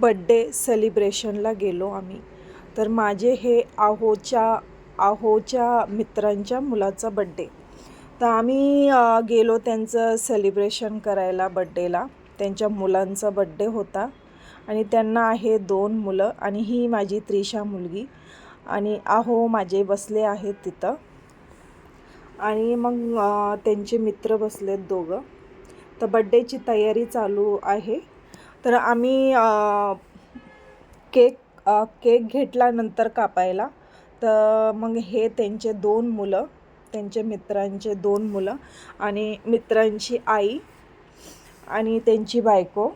Birthday सेलिब्रेशनला गेलो आम्ही. तर माझे हे आहोच्या आहोच्या मित्रांच्या मुलाचा बड्डे तर आम्ही गेलो त्यांचं सेलिब्रेशन करायला बड्डेला त्यांच्या मुलांचा बड्डे होता. आणि त्यांना आहे दोन मुलं आणि ही माझी त्रिशा मुलगी. आणि आहो माझे बसले आहेत तिथं. आणि मग त्यांचे मित्र बसलेत दोघं. तर बड्डेची तयारी चालू आहे. तर आम्ही केक केक घेतला नंतर कापायला. तर मग हे त्यांचे दोन मुलं त्यांचे मित्रांचे दोन मुलं आणि मित्रांची आई आणि त्यांची बायको.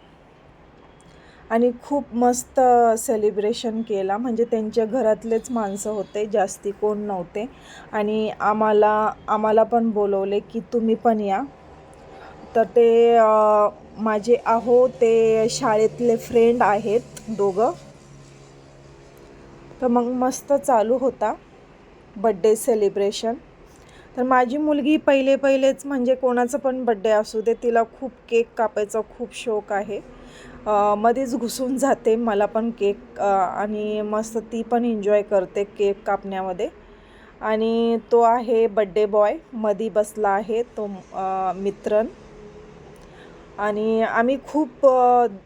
आणि खूप मस्त सेलिब्रेशन केला. म्हणजे त्यांच्या घरातलेच माणसं होते जास्ती कोण नव्हते. आणि आम्हाला आम्हाला पण बोलवले की तुम्ही पण या. तर ते माझे आहो ते शाळेतले फ्रेंड आहेत दोघं. तर मग मस्त चालू होता बड्डे सेलिब्रेशन तर माझी मुलगी पहिले पहिलेच म्हणजे कोणाचं पण बड्डे असू दे तिला खूप केक कापायचा खूप शौक आहे. मध्येच घुसून जाते मला पण केक आणि मस्त ती पण एन्जॉय करते केक कापण्यामध्ये. आणि तो आहे बड्डे बॉय मधी बसला आहे तो मित्रन. आणि आम्ही खूप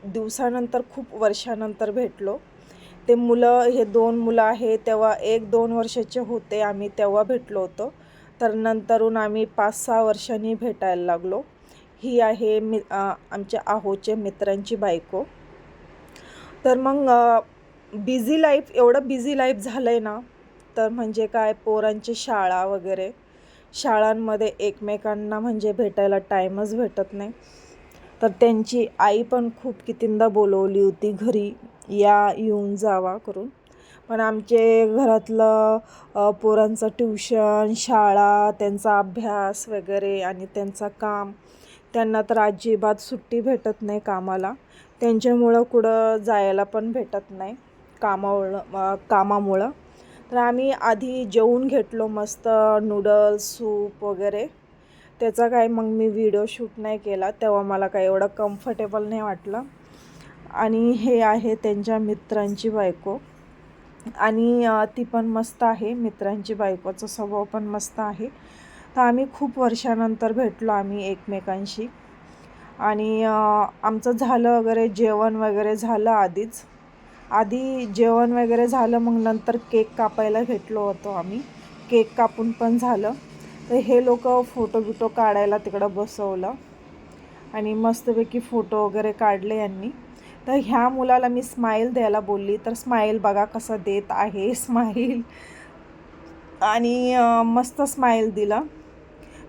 दिवसानंतर खूप वर्षानंतर भेटलो. ते मुलं हे दोन मुलं आहे तेव्हा एक दोन वर्षाचे होते आम्ही तेव्हा भेटलो होतो. तर नंतरून आम्ही पाच सहा वर्षांनी भेटायला लागलो. ही आहे मी आमच्या आहोचे मित्रांची बायको. तर मग बिझी लाईफ एवढं बिझी लाईफ झालं आहे ना तर म्हणजे काय पोरांची शाळा वगैरे. शाळांमध्ये एकमेकांना म्हणजे भेटायला टाईमच भेटत नाही. तर त्यांची आई पण खूप कितींदा बोलवली होती घरी या येऊन जावा करून. पण आमचे घरातलं पोरांचं ट्युशन शाळा त्यांचा अभ्यास वगैरे आणि त्यांचं काम त्यांना तर अजिबात सुट्टी भेटत नाही कामाला. त्यांच्यामुळं कुठं जायला पण भेटत नाही कामामुळं कामामुळं. तर आम्ही आधी जेवून घेतलो मस्त नूडल्स सूप वगैरे. त्याचा काय मग मी व्हिडिओ शूट नाही केला तेव्हा मला काय एवढं कम्फर्टेबल नाही वाटलं. आणि हे आहे त्यांच्या मित्रांची बायको. आणि ती पण मस्त आहे मित्रांची बायकोचा स्वभाव पण मस्त आहे. तर आम्ही खूप वर्षानंतर भेटलो आम्ही एकमेकांशी. आणि आमचं झालं वगैरे जेवण वगैरे झालं आधीच. आधी जेवण वगैरे झालं मग नंतर केक कापायला भेटलो होतो आम्ही. केक कापून पण झालं. तर हे लोक फोटो बिटो काढायला तिकडं बसवलं. आणि मस्तपैकी फोटो वगैरे काढले यांनी. तर ह्या मुलाला मी स्माईल द्यायला बोलली तर स्माईल बघा कसं देत आहे स्माईल. आणि मस्त स्माईल दिला.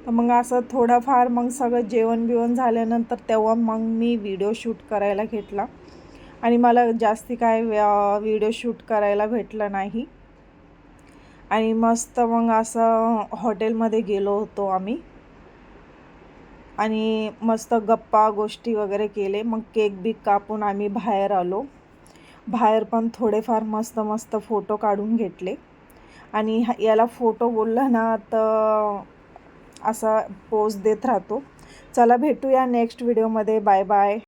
तर मग असं थोडंफार मग सगळं जेवण बिवण झाल्यानंतर तेव्हा मग मी व्हिडिओ शूट करायला घेतला. आणि मला जास्ती काय व्हिडिओ शूट करायला भेटलं नाही. आणि मस्त मग असं हॉटेलमध्ये गेलो होतो आम्ही. आणि मस्त गप्पा गोष्टी वगैरे केले. मग केक बिक कापून आम्ही बाहेर आलो. बाहेर पण थोडेफार मस्त मस्त फोटो काढून घेतले. आणि याला फोटो बोललं ना तर असा पोज देत राहतो. चला भेटूया नेक्स्ट व्हिडिओमध्ये. Bye bye.